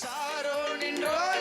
சாரோனின் ரோஜா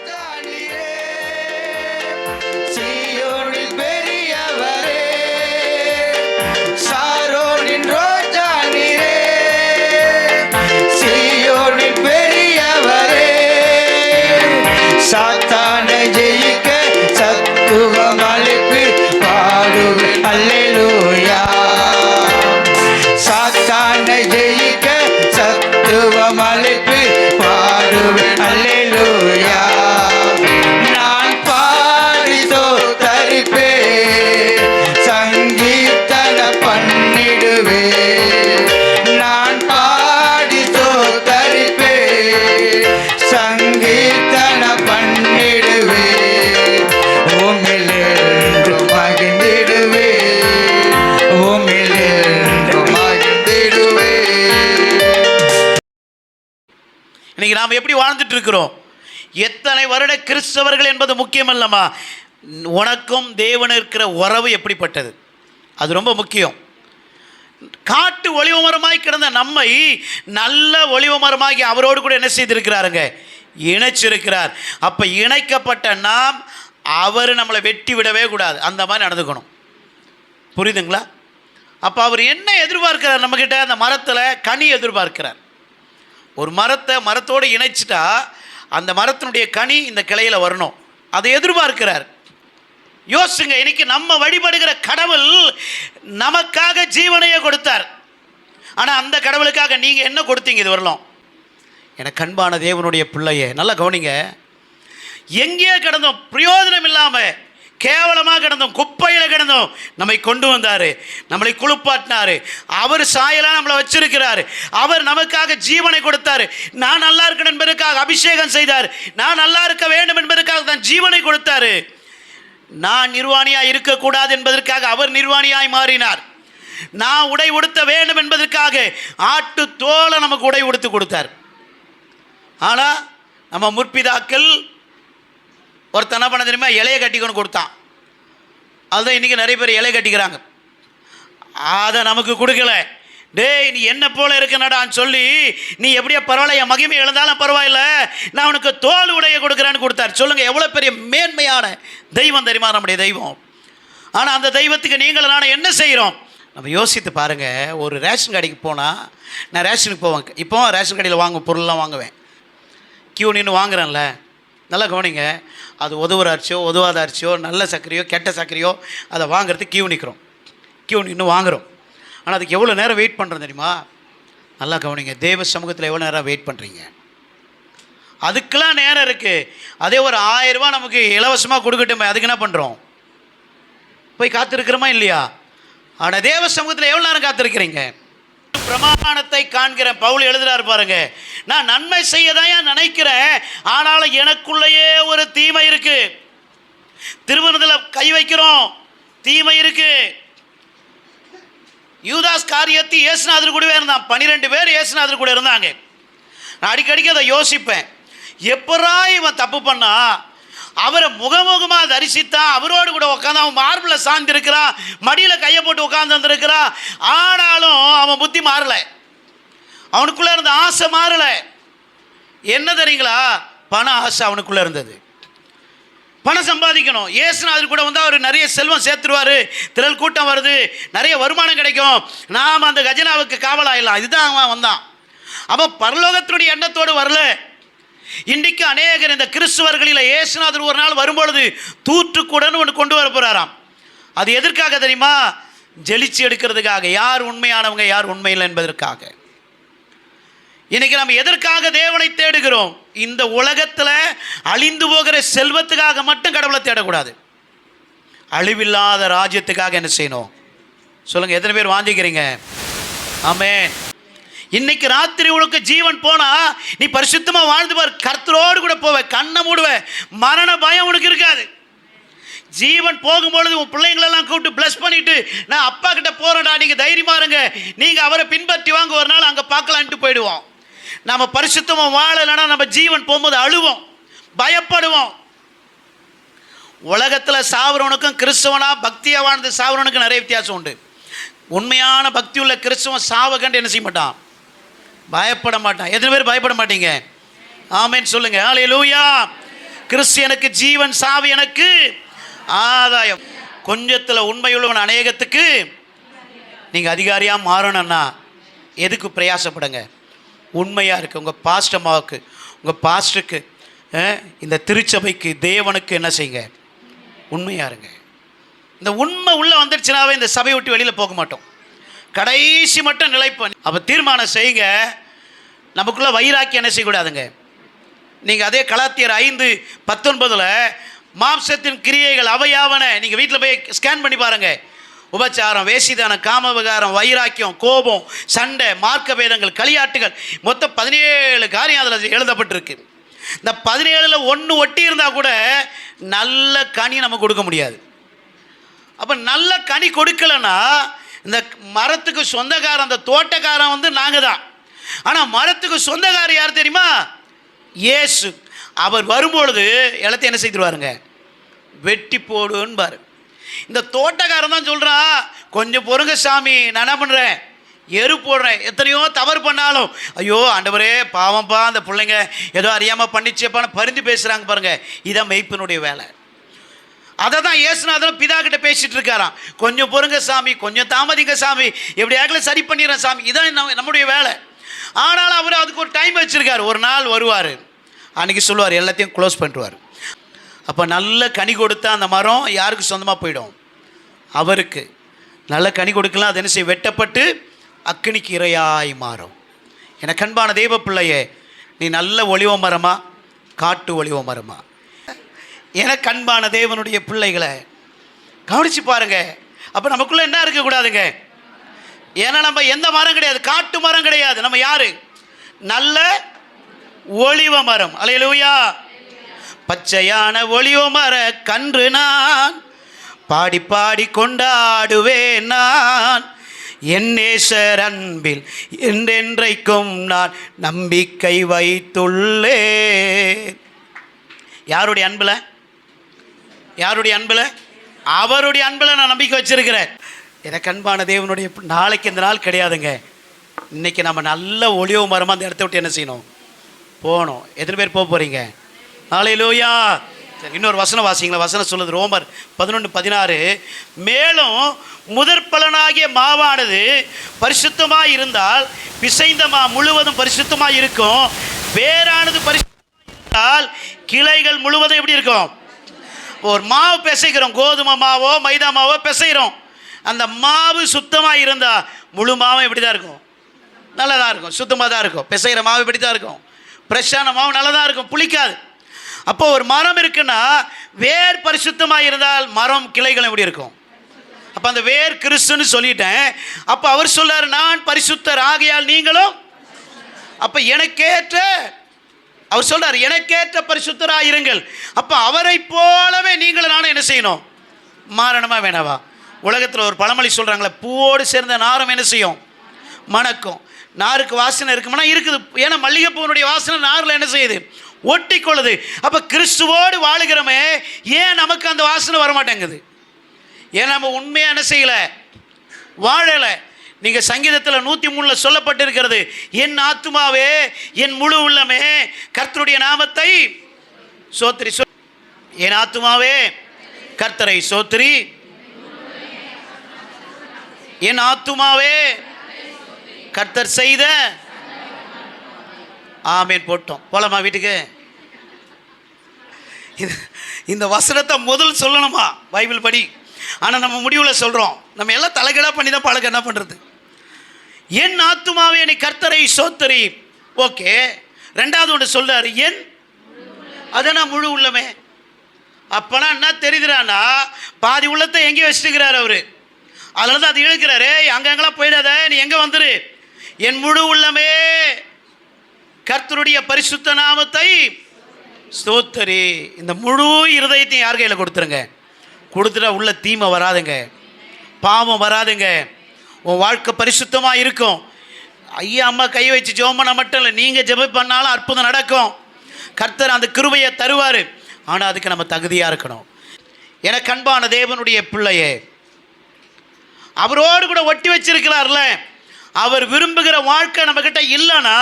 நம்ம நாம் எப்படி வாழ்ந்துட்டு இருக்கிறோம்? எத்தனை வருட கிறிஸ்தவர்கள் என்பது முக்கியமல்லம்மா. உனக்கும் தேவன் இருக்கிற உறவு எப்படிப்பட்டது? அது ரொம்ப முக்கியம். காட்டு ஒளிவு மரமாய் கிடந்த நம்மை நல்ல ஒளிவு மரமாகி அவரோடு கூட என்ன செய்திருக்கிறாருங்க? இணைச்சிருக்கிறார். அப்போ இணைக்கப்பட்ட நாம் அவர் நம்மளை வெட்டி விடவே கூடாது. அந்த மாதிரி நடந்துக்கணும். புரியுதுங்களா? அப்போ அவர் என்ன எதிர்பார்க்கிறார் நம்மக்கிட்ட அந்த மரத்தில் கனி எதிர்பார்க்கிறார். ஒரு மரத்தை மரத்தோடு இணைச்சிட்டா அந்த மரத்தினுடைய கனி இந்த கிளையில் வரணும். அதை எதிர்பார்க்கிறார். யோசிங்க இன்னைக்கு நம்ம வழிபடுகிற கடவுள் நமக்காக ஜீவனையே கொடுத்தார். ஆனால் அந்த கடவுளுக்காக நீங்கள் என்ன கொடுத்தீங்க இது வரலாம்? எனக்கு அன்பான தேவனுடைய பிள்ளையே நல்லா கவனிங்க. எங்கேயே கிடந்தோம் பிரயோஜனம் இல்லாமல் கேவலமாக கிடந்தோம் குப்பையில் கிடந்தோம். நம்மை கொண்டு வந்தார். நம்மளை குளிப்பாட்டினார். அவர் சாயலாக நம்மளை வச்சிருக்கிறார். அவர் நமக்காக ஜீவனை கொடுத்தார். நான் நல்லா இருக்கணும் என்பதற்காக அபிஷேகம் செய்தார். நான் நல்லா இருக்க வேண்டும் என்பதற்காக தான் ஜீவனை கொடுத்தாரு. நான் நிர்வாணியாக இருக்கக்கூடாது என்பதற்காக அவர் நிர்வாணியாய் மாறினார். நான் உடை உடுத்த வேண்டும் என்பதற்காக ஆட்டு தோலை நமக்கு உடை உடுத்து கொடுத்தார். ஆனால் நம்ம முற்பிதாக்கள் ஒருத்தன் என்ன பண்ண தெரியுமா? இலையை கட்டிக்கொண்டு கொடுத்தான். அதுதான் இன்றைக்கி நிறைய பேர் இலையை கட்டிக்கிறாங்க. அதை நமக்கு கொடுக்கல. டேய் நீ என்ன போல இருக்கனடான்னு சொல்லி நீ எப்படியோ பரவாயில்ல என் மகிமை எழுந்தாலும் பரவாயில்ல நான் உனக்கு தோல் உடைய கொடுக்குறேன்னு கொடுத்தார். சொல்லுங்கள் எவ்வளோ பெரிய மேன்மையான தெய்வம் தெரியுமா நம்முடைய தெய்வம்? ஆனால் அந்த தெய்வத்துக்கு நீங்கள் நான் என்ன செய்கிறோம் நம்ம யோசித்து பாருங்கள் ஒரு ரேஷன் கடைக்கு போனால் நான் ரேஷனுக்கு போவேன். இப்போ ரேஷன் கடையில் வாங்க பொருள்லாம் வாங்குவேன். கியூ நின்று வாங்குறேன்ல. நல்லா கவனிங்க. அது உதவுற அரிசியோ உதவாத அரிசியோ நல்ல சர்க்கரையோ கெட்ட சர்க்கரையோ அதை வாங்குறதுக்கு கியூ நிற்கிறோம் கியூ நின்று வாங்குறோம். ஆனால் அதுக்கு எவ்வளோ நேரம் வெயிட் பண்ணுறோம் தெரியுமா? நல்லா கவனிங்க. தேவ சமூகத்தில் எவ்வளோ நேரம் வெயிட் பண்ணுறீங்க அதுக்கெலாம் நேரம் இருக்குது அதே ஒரு ஆயிரரூபா நமக்கு இலவசமாக கொடுக்கட்டுமே. அதுக்கு என்ன பண்ணுறோம் போய் காத்திருக்கிறோமா இல்லையா? ஆனால் தேவ சமூகத்தில் எவ்வளோ நேரம் காத்திருக்கிறீங்க? பிரமாணத்தை காண்கிறேன். பவுல் எழுதுறாரு பாருங்க. நான் நன்மை செய்ய தான் நினைக்கிறேன். ஆனாலும் எனக்குள்ளேயே ஒரு தீமை இருக்கு. திருமணத்தில் கை வைக்கிறோம். தீமை இருக்கு. யூதாஸ் காரியத்தை இயேசுநாதர் கூடவே இருந்தான். பன்னிரெண்டு பேர் இயேசுநாதர் கூட இருந்தாங்க. நான் அடிக்கடிக்கு அதை யோசிப்பேன். எப்பரா இவன் தப்பு பண்ணா? அவரை முகமுகமாக தரிசித்தான் அவரோடு கூட உட்காந்து அவன் மார்பில் சார்ந்திருக்கிறான் மடியில் கையை போட்டு உட்காந்து வந்திருக்கிறான் ஆனாலும் அவன் புத்தி மாறலை. அவனுக்குள்ளே இருந்த ஆசை மாறலை. என்ன தெரியுங்களா? பண ஆசை அவனுக்குள்ளே இருந்தது. பணம் சம்பாதிக்கணும். ஏசுநாதர் கூட வந்து அவர் நிறைய செல்வம் சேர்த்துருவார். திரள் கூட்டம் வருது. நிறைய வருமானம் கிடைக்கும். நாம் அந்த கஜனாவுக்கு காவலாயிடலாம். இதுதான் அவன் வந்தான். அவன் பரலோகத்தினுடைய எண்ணத்தோடு வரல. இன்றைக்கு அநேகர் இந்த கிறிஸ்துவர்களில் ஏசுநாதர் ஒரு நாள் வரும்பொழுது தூற்றுக்குடன் ஒன்று கொண்டு வர போகிறாராம் அது எதற்காக தெரியுமா? ஜெலிச்சு எடுக்கிறதுக்காக. யார் உண்மையானவங்க யார் உண்மையில் என்பதற்காக. இன்னைக்கு நம்ம எதற்காக தேவனை தேடுகிறோம்? இந்த உலகத்தில் அழிந்து போகிற செல்வத்துக்காக மட்டும் கடவுளை தேடக்கூடாது. அழிவில்லாத ராஜ்யத்துக்காக என்ன செய்யணும்? சொல்லுங்க எத்தனை பேர் வாங்கிக்கிறீங்க ஆமேன். இன்னைக்கு ராத்திரி உனக்கு ஜீவன் போனா நீ பரிசுத்தமா வாழ்ந்து பார். கர்த்தரோடு கூட போவ கண்ணை மூடுவ. மரண பயம் உனக்கு இருக்காது. ஜீவன் போகும்பொழுது உன் பிள்ளைங்களெல்லாம் கூப்பிட்டு ப்ளஸ் பண்ணிட்டு நான் அப்பா கிட்ட போறேன்டா நீங்க தைரியமா இருங்க. நீங்க அவரை பின்பற்றி வாங்க ஒரு நாள் அங்க பார்க்கலான்ட்டு போயிடுவோம். நம்ம பரிசுத்தமா வாழலைன்னா நம்ம ஜீவன் போகும்போது அழுவோம் பயப்படுவோம். உலகத்தில் சாவரவனுக்கும் கிறிஸ்தவனா பக்தியாக வாழ்ந்து சாவரவனுக்கும் நிறைய வித்தியாசம் உண்டு. உண்மையான பக்தி உள்ள கிறிஸ்தவன் சாவகண்டு என்ன செய்ய மாட்டான்? பயப்பட மாட்டான் எத்தனை பேர் பயப்பட மாட்டீங்க ஆமேன்னு சொல்லுங்க. ஹalleluya கிறிஸ்து எனக்கு ஜீவன் சாவி எனக்கு. ஆதாயம். கொஞ்சத்தில் உண்மையுள்ளவன் அநேகத்துக்கு நீங்கள் அதிகாரியாக மாறணும்னா எதுக்கு பிரயாசப்படுங்க? உண்மையாக இருக்குது உங்கள் பாஸ்ட் அம்மாவுக்கு உங்கள் பாஸ்டருக்கு இந்த திருச்சபைக்கு தேவனுக்கு என்ன செய்யுங்க? உண்மையாக இருங்க. இந்த உண்மை உள்ளே வந்துடுச்சுனாவே இந்த சபையை விட்டு வெளியில் போக மாட்டோம். கடைசி மட்டும் நிலைப்பேன் அப்போ தீர்மானம் செய்யுங்க. நமக்குள்ளே வைராக்கி என்ன செய்யக்கூடாதுங்க. நீங்கள் அதே கலாத்தியர் ஐந்து பத்தொன்பதில் மாம்சத்தின் கிரியைகள் அவையாவன நீங்கள் வீட்டில் போய் ஸ்கேன் பண்ணி பாருங்கள் உபச்சாரம் வேசிதானம் காம விகாரம் வைராக்கியம் கோபம் சண்டை மார்க்க பேதங்கள் களியாட்டுகள். மொத்தம் பதினேழு காரியம் அதில் எழுதப்பட்டிருக்கு. இந்த பதினேழில் ஒன்று ஒட்டி இருந்தால் கூட நல்ல கனி நம்ம கொடுக்க முடியாது. அப்போ நல்ல கனி கொடுக்கலன்னா இந்த மரத்துக்கு சொந்தக்காரன் அந்த தோட்டக்காரன் வந்து நாங்கள் தான் ஆனால் மரத்துக்கு சொந்தக்காரர் யார் தெரியுமா? ஏசு அவர் வரும்பொழுது எல்லாத்தையும் என்ன செய்திருவாருங்க வெட்டி போடுன்பாரு இந்த தோட்டக்காரன் தான் சொல்கிறான் கொஞ்சம் பொறுங்க சாமி நான் என்ன பண்ணுறேன் எரு போடுறேன். எத்தனையோ தவறு பண்ணாலும். ஐயோ ஆண்டவரே பாவம்ப்பா அந்த பிள்ளைங்க ஏதோ அறியாமல் பண்ணிச்சேப்பான்னு பரிந்து பேசுகிறாங்க பாருங்கள் இதான் மெய்ப்பினுடைய வேலை. அதை தான் இயேசுநாதனும் பிதா கிட்ட பேசிட்டு இருக்காராம் கொஞ்சம் பொறுங்க சாமி கொஞ்சம் தாமதிங்க சாமி. எப்படியாகல சரி பண்ணிடுறேன் சாமி. இதான் நம்ம நம்முடைய வேலை. ஆனால் அவர் அதுக்கு ஒரு டைம் வச்சிருக்காரு. ஒரு நாள் வருவார். அன்றைக்கி சொல்லுவார் எல்லாத்தையும் க்ளோஸ் பண்ணிடுவார் அப்போ நல்ல கனி கொடுத்தா அந்த மரம் யாருக்கு சொந்தமாக போயிடும்? அவருக்கு. நல்ல கனி கொடுக்கலாம். அது என்ன செய்ய வெட்டப்பட்டு அக்கினிக்கு இரையாய் மாறும். என கண்பான தெய்வ பிள்ளையே நீ நல்ல ஒளிவ மரமா காட்டு ஒளிவ மரமா? எனக்கு கண்பான தேவனுடைய பிள்ளைகளை கவனித்து பாருங்க. அப்போ நமக்குள்ளே என்ன இருக்கக்கூடாதுங்க ஏன்னா நம்ம எந்த மரம் கிடையாது காட்டு மரம் கிடையாது. நம்ம யாரு? நல்ல ஒளிவ மரம். அலையலூயா. பச்சையான ஒளிவ மர கன்று நான் பாடி பாடி கொண்டாடுவேன் நான். என்னேசர் அன்பில் என்றென்றைக்கும் நான் நம்பிக்கை வைத்துள்ளேன். யாருடைய அன்பில்? யாருடைய அன்பில்? அவருடைய அன்பில் நான் நம்பிக்கை வச்சிருக்கிறேன். எனக்கு அன்பான தேவனுடைய நாளைக்கு இந்த நாள் கிடையாதுங்க. இன்னைக்கு நம்ம நல்ல ஒளிவு மரமாக அந்த இடத்த விட்டு என்ன செய்யணும்? போகணும். எத்தனை பேர் போக போகிறீங்க நாளை லோயா சரி இன்னொரு வசனம் வாசிங்களா வசனம் சொல்லுது ரோமர் பதினொன்று பதினாறு. மேலும் முதற் பலனாகிய மாவானது பரிசுத்தமாக இருந்தால் பிசைந்த மா முழுவதும் பரிசுத்தமாக இருக்கும். வேறானது பரிசுத்தமாக இருந்தால் கிளைகள் முழுவதும் எப்படி இருக்கும்? ஒரு மாவு பிசைக்கிறோம் கோதுமை மாவோ மைதா மாவோ பிசைகிறோம். அந்த மாவு சுத்தமாக இருந்தால் முழு மாவும் இப்படி தான் இருக்கும்? நல்லதாக இருக்கும் சுத்தமாக தான் இருக்கும். பிசைகிற மாவு இப்படி தான் இருக்கும்? ஃப்ரெஷ்ஷான மாவு நல்லதாக இருக்கும் புளிக்காது. அப்போ ஒரு மரம் இருக்குன்னா வேர் பரிசுத்தமாக இருந்தால் மரம் கிளைகள் எப்படி இருக்கும்? அப்போ அந்த வேர் கிறிஸ்துன்னு சொல்லிட்டேன். அப்போ அவர் சொல்றார் நான் பரிசுத்தர் ஆகையால் நீங்களும் அப்போ எனக்கேற்ற அவர் சொல்றார் எனக்கேற்ற பரிசுத்தராக இருங்கள். அப்போ அவரை போலவே நீங்களும் நானும் என்ன செய்யணும்? மாறணுமா வேணாவா? உலகத்தில் ஒரு பழமொழி சொல்கிறாங்களே பூவோடு சேர்ந்த நாரம் என்ன செய்யும்? மணக்கும். நாருக்கு வாசனை இருக்குமானா இருக்குது. ஏன்னா மல்லிகைப்பூனுடைய வாசனை நாரில் என்ன செய்யுது? ஒட்டி கொள்ளுது அப்போ கிறிஸ்துவோடு வாழுகிறோமே ஏன் நமக்கு அந்த வாசனை வர மாட்டேங்குது ஏன் நம்ம உண்மையாக என்ன செய்யலை? வாழலை? நீங்கள் சங்கீதத்தில் நூற்றி மூணில் சொல்லப்பட்டிருக்கிறது என் ஆத்துமாவே என் முழு உள்ளமே கர்த்தருடைய நாமத்தை சோத்திரி சொ என் ஆத்துமாவே கர்த்தரை சோத்திரி என் ஆத்துமாவே கர்த்தர் செய்த ஆமேன் போட்டோம். போலாமா வீட்டுக்கு? இது- இந்த வசனத்தை முதல் சொல்லணுமா? பைபிள் படி. ஆனால் நம்ம முடிவில் சொல்கிறோம் நம்ம எல்லாம் தலைகீழாக பண்ணி தான் பழக்கம் என்ன பண்ணுறது என் ஆத்துமாவே என்னை கர்த்தரை சோத்தரி ஓகே ரெண்டாவது ஒன்று சொல்றாரு என் அதனா முழு உள்ளமே? அப்போனா என்ன தெரியுதுறான்னா பாதி உள்ளத்தை எங்கே வச்சுட்டுக்கிறார் அவர்? அதனால தான் அது இழுக்கிறாரு அங்கங்கெல்லாம் போயிடாத? நீ எங்கே வந்துரு? என் முழு உள்ளமே கர்த்தருடைய பரிசுத்த நாமத்தை ஸ்தோத்தரி இந்த முழு இருதயத்தையும் யார் கையில் கொடுத்துருங்க? கொடுத்துட்டா உள்ள தீமை வராதுங்க. பாவம் வராதுங்க. உன் வாழ்க்கை பரிசுத்தமாக இருக்கும். ஐயா அம்மா கை வச்சு ஜெபம் பண்ண மட்டும் இல்லை நீங்கள் ஜெபம் பண்ணாலும் அற்புதம் நடக்கும். கர்த்தர் அந்த கிருபையை தருவார். ஆனால் அதுக்கு நம்ம தகுதியாக இருக்கணும். எனக்கு அன்பான தேவனுடைய பிள்ளையே அவரோடு கூட ஒட்டி வச்சிருக்கிறார்ல அவர் விரும்புகிற வாழ்க்கை நம்மக்கிட்ட இல்லைன்னா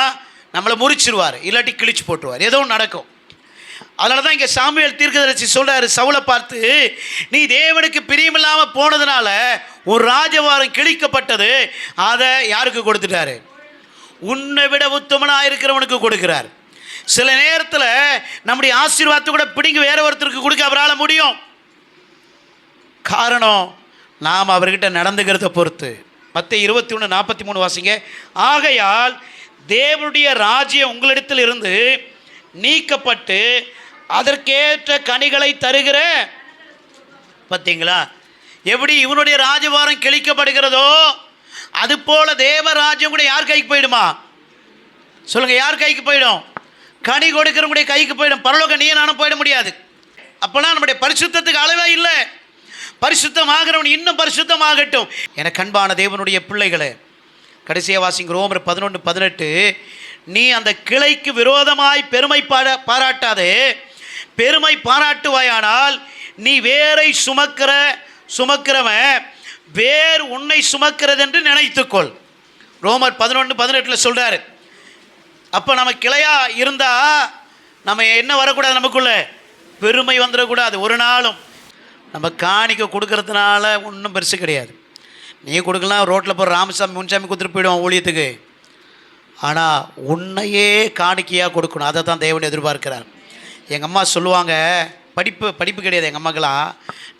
நம்மளை முறிச்சிருவார் இல்லாட்டி கிழிச்சு போட்டுருவார். ஏதோ நடக்கும். அதனால தான் இங்கே சாமியல் தீர்க்கதரிசி சொல்கிறாரு சவுளை பார்த்து நீ தேவனுக்கு பிரியமில்லாமல் போனதுனால ஒரு ராஜவாரம் கிழிக்கப்பட்டது. அதை யாருக்கு கொடுத்துட்டாரு? உன்னை விட உத்தமனாக இருக்கிறவனுக்கு கொடுக்கிறார். சில நேரத்தில் நம்முடைய ஆசீர்வாதத்தை கூட பிடிங்கி வேற ஒருத்தருக்கு கொடுக்க அவரால் முடியும். காரணம் நாம் அவர்கிட்ட நடந்துக்கிறத பொறுத்து. மற்ற இருபத்தி ஒன்று நாற்பத்தி மூணு வாசிங்க. ஆகையால் தேவனுடைய ராஜ்யம் உங்களிடத்தில் இருந்து நீக்கப்பட்டு அதற்கேற்ற கனிகளை தருகிற பார்த்தீங்களா எப்படி இவனுடைய ராஜபாரம் கிழிக்கப்படுகிறதோ அது போல தேவராஜ்யம் கூட யார் கைக்கு போயிடுமா? சொல்லுங்க யார் கைக்கு போயிடும்? கனி கொடுக்கிறவங்களுடைய கைக்கு போயிடும். பரலோக நீ நானும் போயிட முடியாது. அப்போலாம் நம்முடைய பரிசுத்தத்துக்கு அளவே இல்லை. பரிசுத்தமாகிறவன் இன்னும் பரிசுத்தமாகட்டும். என கண்பான தேவனுடைய பிள்ளைகளை கடைசியாக வாசிங்க ரோமர் பதினொன்று பதினெட்டு நீ அந்த கிளைக்கு விரோதமாய் பெருமை பாட பாராட்டாதே. பெருமை பாராட்டுவாயானால் நீ வேரை சுமக்கிற சுமக்கிறவன் வேர் உன்னை சுமக்கிறது என்று நினைத்துக்கொள். ரோமர் பதினொன்று பதினெட்டில் சொல்கிறாரு அப்போ நம்ம கிளையாக இருந்தால் நம்ம என்ன வரக்கூடாது நமக்குள்ள? பெருமை வந்துடக்கூடாது ஒரு நாளும். நம்ம காணிக்க கொடுக்கறதுனால ஒன்றும் பெருசு கிடையாது. நீ கொடுக்கலாம் ரோட்டில் போகிற ராமசாமி முன்சாமி கொடுத்துட்டு போயிடுவோம் ஊழியத்துக்கு. ஆனால் உன்னையே காணிக்கையாக கொடுக்கணும். அதை தான் தேவன் எதிர்பார்க்கிறார். எங்கள் அம்மா சொல்லுவாங்க படிப்பு படிப்பு கிடையாது எங்கள் அம்மாக்கெல்லாம்.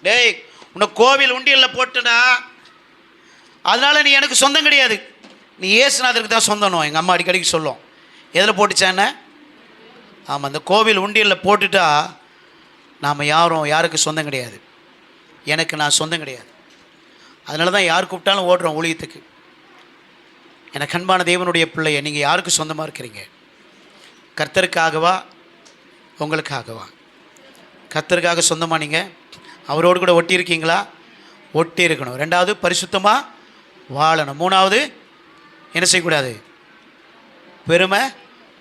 டேய் உன்னை கோவில் உண்டியலில் போட்டுடா. அதனால் நீ எனக்கு சொந்தம் கிடையாது. நீ ஏசுநாதருக்கு தான் சொந்தணும் எங்கள் அம்மா அடிக்கடிக்கு சொல்லும். எதில் போட்டுச்சானே ஆமாம் அந்த கோவில் உண்டியலில் போட்டுட்டா நாம் யாரும் யாருக்கு சொந்தம் கிடையாது. எனக்கு நான் சொந்தம் கிடையாது. அதனால தான் யார் கூப்பிட்டாலும் ஓடுறோம் ஊழியத்துக்கு. எனக்கு அன்பான தேவனுடைய பிள்ளைய நீங்கள் யாருக்கு சொந்தமாக இருக்கிறீங்க? கர்த்தருக்காகவா? உங்களுக்காகவா? கர்த்தருக்காக சொந்தமாக நீங்கள் அவரோடு கூட ஒட்டி இருக்கீங்களா? ஒட்டி இருக்கணும். ரெண்டாவது பரிசுத்தமாக வாழணும். மூணாவது என்ன செய்யக்கூடாது? பெருமை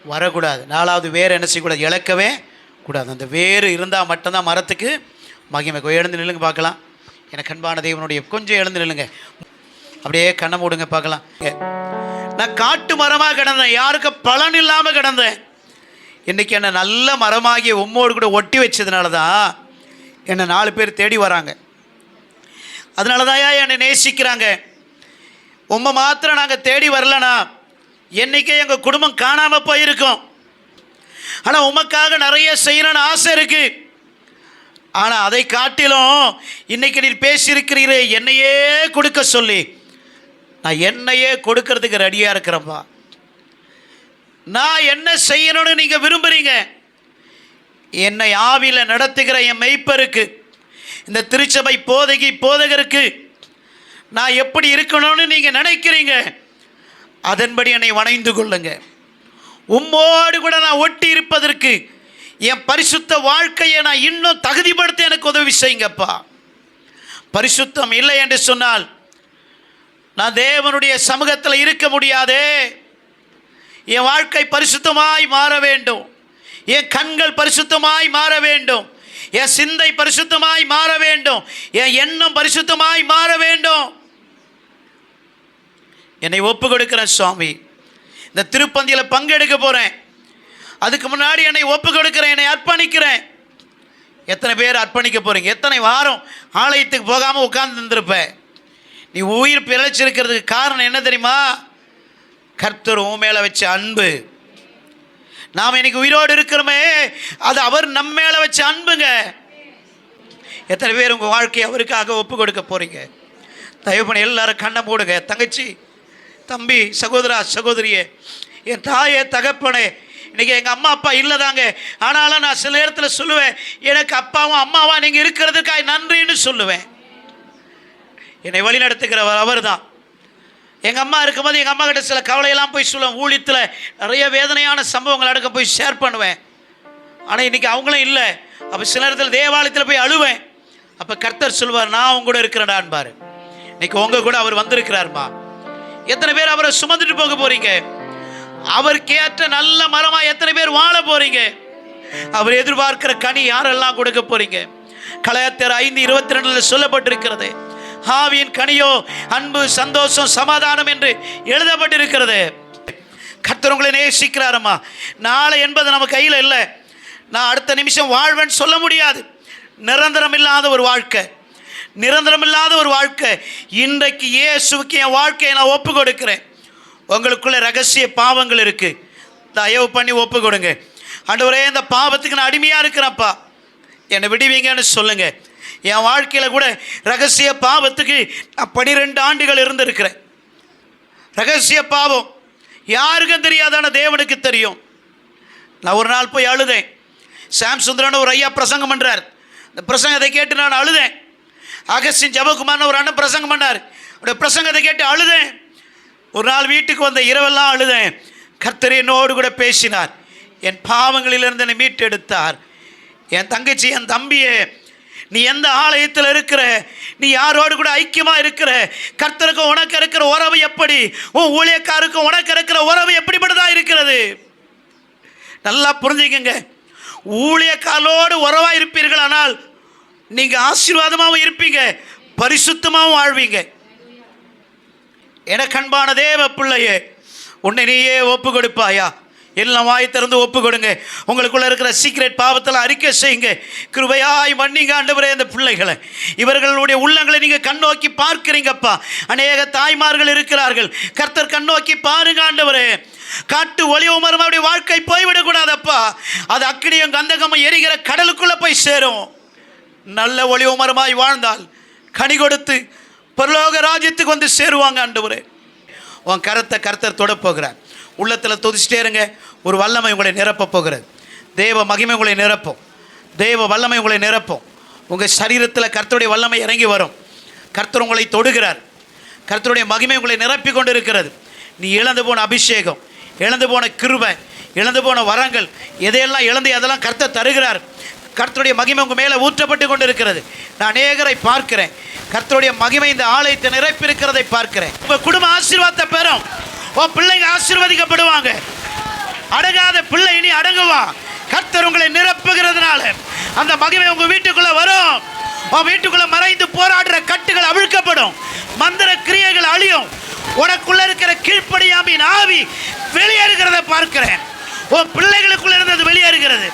வரக்கூடாது. நாலாவது வேறு என்ன செய்யக்கூடாது? இழக்கவே கூடாது. அந்த வேறு இருந்தால் மட்டும்தான் மரத்துக்கு மகிமை. கொ- எழுந்து நில்லுங்க பார்க்கலாம். எனக்கு அன்பான தேவனுடைய கொஞ்சம் எழுந்து நில்லுங்க. அப்படியே கண்ணை மூடுங்க பார்க்கலாம். நான் காட்டு மரமாக கிடந்தேன். யாருக்கும் பலன் இல்லாமல் கிடந்தேன். இன்றைக்கி என்னை நல்ல மரமாகிய உம்மோடு கூட ஒட்டி வச்சதுனால தான் என்னை நாலு பேர் தேடி வராங்க. அதனால தான் என்னை நேசிக்கிறாங்க. உம்மை மாத்திரம் நாங்கள் தேடி வரலனா என்றைக்கே எங்கள் குடும்பம் காணாமல் போயிருக்கோம். ஆனால் உமக்காக நிறைய செய்யணும்னு ஆசை இருக்குது ஆனால் அதை காட்டிலும் இன்றைக்கி நீர் பேசியிருக்கிறீரே என்னையே கொடுக்க சொல்லி நான் என்னையே கொடுக்கறதுக்கு ரெடியாக இருக்கிறேன்ப்பா. நான் என்ன செய்யணும்னு நீங்கள் விரும்புகிறீங்க என்னை ஆவியில் நடத்துகிற என் மெய்ப்பருக்கு இந்த திருச்சபை போதகி போதகருக்கு நான் எப்படி இருக்கணும்னு நீங்கள் நினைக்கிறீங்க? அதன்படி என்னை வணைந்து கொள்ளுங்க. உம்மோடு கூட நான் ஒட்டி இருப்பதற்கு என் பரிசுத்த வாழ்க்கையை நான் இன்னும் தகுதிப்படுத்த எனக்கு உதவி செய்யுங்கப்பா. பரிசுத்தம் இல்லை என்று சொன்னால் நான் தேவனுடைய சமூகத்தில் இருக்க முடியாதே. என் வாழ்க்கை பரிசுத்தமாய் மாற வேண்டும். என் கண்கள் பரிசுத்தமாய் மாற வேண்டும். என் சிந்தை பரிசுத்தமாய் மாற வேண்டும். என் எண்ணம் பரிசுத்தமாய் மாற வேண்டும். என்னை ஒப்பு கொடுக்கிறேன் சுவாமி இந்த திருப்பந்தியில் பங்கெடுக்க போகிறேன் அதுக்கு முன்னாடி என்னை ஒப்பு கொடுக்கிறேன் என்னை அர்ப்பணிக்கிறேன். எத்தனை பேர் அர்ப்பணிக்க போகிறீங்க எத்தனை வாரம் ஆலயத்துக்கு போகாமல் உட்கார்ந்து இருந்திருப்பேன். நீ உயிர் பிழைச்சிருக்கிறதுக்கு காரணம் என்ன தெரியுமா? கர்த்தர் உன் மேலே வச்ச அன்பு. நாம் இன்னைக்கு உயிரோடு இருக்கிறோமே அது அவர் நம்ம மேலே வச்ச அன்புங்க. எத்தனை பேர் உங்கள் வாழ்க்கையை அவருக்காக ஒப்பு கொடுக்க போகிறீங்க தயவு பண்ணி எல்லாரும் கண்ணை போடுங்க தங்கச்சி தம்பி சகோதரா சகோதரியே என் தாயே தகப்பனே இன்றைக்கி எங்கள் அம்மா அப்பா இல்லைதாங்க ஆனாலும் நான் சில நேரத்தில் சொல்லுவேன் எனக்கு அப்பாவும் அம்மாவும் நீங்கள் இருக்கிறதுக்காக நன்றின்னு சொல்லுவேன். என்னை வழி நடத்துகிறவர் அவர் தான் எங்கள் அம்மா இருக்கும்போது எங்கள் அம்மா கிட்ட சில கவலையெல்லாம் போய் சொல்லுவேன். ஊழியத்தில் நிறைய வேதனையான சம்பவங்கள் அடுக்க போய் ஷேர் பண்ணுவேன். ஆனால் இன்றைக்கி அவங்களும் இல்லை. அப்போ சில நேரத்தில் தேவாலயத்தில் போய் அழுவேன். அப்போ கர்த்தர் சொல்வார் நான் அவங்க கூட இருக்கிறேன்டான்பார் இன்னைக்கு உங்கள் கூட அவர் வந்திருக்கிறாருமா? எத்தனை பேர் அவரை சுமந்துட்டு போக போகிறீங்க அவருக்கேற்ற நல்ல மரமாக எத்தனை பேர் வாழ போகிறீங்க அவர் எதிர்பார்க்கிற கனி யாரெல்லாம் கொடுக்க போகிறீங்க கலையத்தர் ஐந்து இருபத்தி ரெண்டில் சொல்லப்பட்டிருக்கிறது. ஆவியின் கனியோ அன்பு சந்தோஷம் சமாதானம் என்று எழுதப்பட்டிருக்கிறது. கர்த்தர் உங்களை நேசிக்கிறாரம்மா. நாளை என்பது நம்ம கையில் இல்லை. நான் அடுத்த நிமிஷம் வாழ்வேன்னு சொல்ல முடியாது. நிரந்தரம் இல்லாத ஒரு வாழ்க்கை. நிரந்தரம் இல்லாத ஒரு வாழ்க்கை. இன்றைக்கு இயேசுவுக்கு என் வாழ்க்கையை நான் ஒப்பு கொடுக்கிறேன். உங்களுக்குள்ள ரகசிய பாவங்கள் இருக்குது தயவு பண்ணி ஒப்பு கொடுங்க. ஆண்டவரே இந்த பாவத்துக்கு நான் அடிமையாக இருக்கிறேன்ப்பா. என்னை விடுவீங்கன்னு சொல்லுங்கள் என் வாழ்க்கையில் கூட ரகசிய பாவத்துக்கு நான் பனிரெண்டு ஆண்டுகள் இருந்திருக்கிறேன். ரகசிய பாவம். யாருக்கும் தெரியாதான தேவனுக்கு தெரியும். நான் ஒரு நாள் போய் அழுதேன். சாம் சுந்தரன் ஒரு ஐயா பிரசங்கம் பண்ணுறார் இந்த பிரசங்கத்தை கேட்டு நான் அழுதேன். அகஸ்டின் ஜபகுமார்னு ஒரு அண்ணன் பிரசங்கம் பண்ணார். அவருடைய பிரசங்கத்தை கேட்டு அழுதேன். ஒரு நாள் வீட்டுக்கு வந்த இரவெல்லாம் அழுதேன். கர்த்தர் என்னோடு கூட பேசினார். என் பாவங்களிலிருந்து என்னை மீட்டெடுத்தார். என் தங்கச்சி என் தம்பியே நீ எந்த ஆலயத்தில் இருக்கிற? நீ யாரோடு கூட ஐக்கியமாக இருக்கிற? கர்த்தருக்கும் உனக்கு இருக்கிற உறவு எப்படி? உன் ஊழியக்காருக்கும் உனக்கு இருக்கிற உறவு எப்படிப்பட்டதாக இருக்கிறது? நல்லா புரிஞ்சுக்கங்க. ஊழியக்காலோடு உறவாக இருப்பீர்கள் ஆனால் நீங்கள் ஆசீர்வாதமாகவும் இருப்பீங்க பரிசுத்தமாகவும் வாழ்வீங்க. எனக்கு கண்பான தேவ பிள்ளையே உன்னை நீயே ஒப்பு கொடுப்பாயா எல்லாம் வாய் திறந்து ஒப்பு கொடுங்க உங்களுக்குள்ளே இருக்கிற சீக்ரெட் பாவத்தில் அறிக்கை செய்யுங்க. கிருபையாய் மன்னிங்க ஆண்டவரே அந்த பிள்ளைகளை. இவர்களுடைய உள்ளங்களை நீங்கள் கண்ணோக்கி பார்க்குறீங்கப்பா. அநேக தாய்மார்கள் இருக்கிறார்கள். கர்த்தர் கண்ணோக்கி பாருங்க ஆண்டவரே. காட்டு ஒளிவு மரம் அவருடைய வாழ்க்கை போய்விடக்கூடாதப்பா. அது அக்கினியும் கந்தகமும் எரிகிற கடலுக்குள்ளே போய் சேரும். நல்ல ஒளிவு மரமாய் வாழ்ந்தால் கனி கொடுத்து பரலோக ராஜ்யத்துக்கு வந்து சேருவாங்க ஆண்டவரே. உன் கரத்தை கர்த்தர் தொட போகிறார். உள்ளத்தில் துதிச்சிட்டே இருங்க. ஒரு வல்லமை உங்களை நிரப்பப் போகிறது. தேவ மகிமை உங்களை நிரப்பும். தேவ வல்லமை உங்களை நிரப்பும். உங்கள் சரீரத்தில் கர்த்தருடைய வல்லமை இறங்கி வரும். கர்த்தர் உங்களை தொடுகிறார். கர்த்தருடைய மகிமை உங்களை நிரப்பி கொண்டு இருக்கிறது நீ இழந்து போன அபிஷேகம் இழந்து போன கிருபை இழந்து போன வரங்கள் எதையெல்லாம் இழந்து அதெல்லாம் கர்த்தர் தருகிறார். கர்த்தருடைய மகிமை உங்கள் மேலே ஊற்றப்பட்டு கொண்டு இருக்கிறது நான் அநேகரை பார்க்கிறேன். கர்த்தருடைய மகிமை இந்த ஆலயத்தை நிரப்பி இருக்கிறதை பார்க்கிறேன். உங்கள் குடும்ப ஆசீர்வாதத்தை பெறும். உன் பிள்ளைங்க ஆசீர்வதிக்கப்படுவாங்க. அடங்காத பிள்ளை இனி அடங்குவான் கர்த்தர் உங்களை நிரப்புகிறதுனால அந்த மகிமை உங்க வீட்டுக்குள்ள வரும். உன் வீட்டுக்குள்ள மறைந்து போராடுற கட்டுகள் அவிழ்க்கப்படும். மந்திர கிரியைகள் அழியும். உனக்குள்ள இருக்கிற கீழ்ப்படியாமின் ஆவி வெளியேறுகிறத பார்க்கிறேன். உன் பிள்ளைகளுக்குள்ள இருந்தது வெளியேறுகிறது.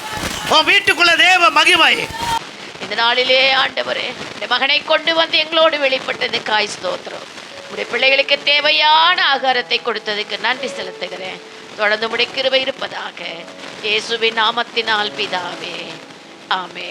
உன் வீட்டுக்குள்ள தேவ மகிமை. இந்த நாளிலே ஆண்டவரே இந்த மகனை கொண்டு வந்து எங்களோடு வெளிப்பட்டது காய் ஸ்தோத்திரம். உடைய பிள்ளைகளுக்கு தேவையான ஆகாரத்தை கொடுத்ததுக்கு நன்றி செலுத்துகிறேன். தொடர்ந்து முடிக்கிறவை இருப்பதாக இயேசுவின் நாமத்தினால் பிதாவே. ஆமே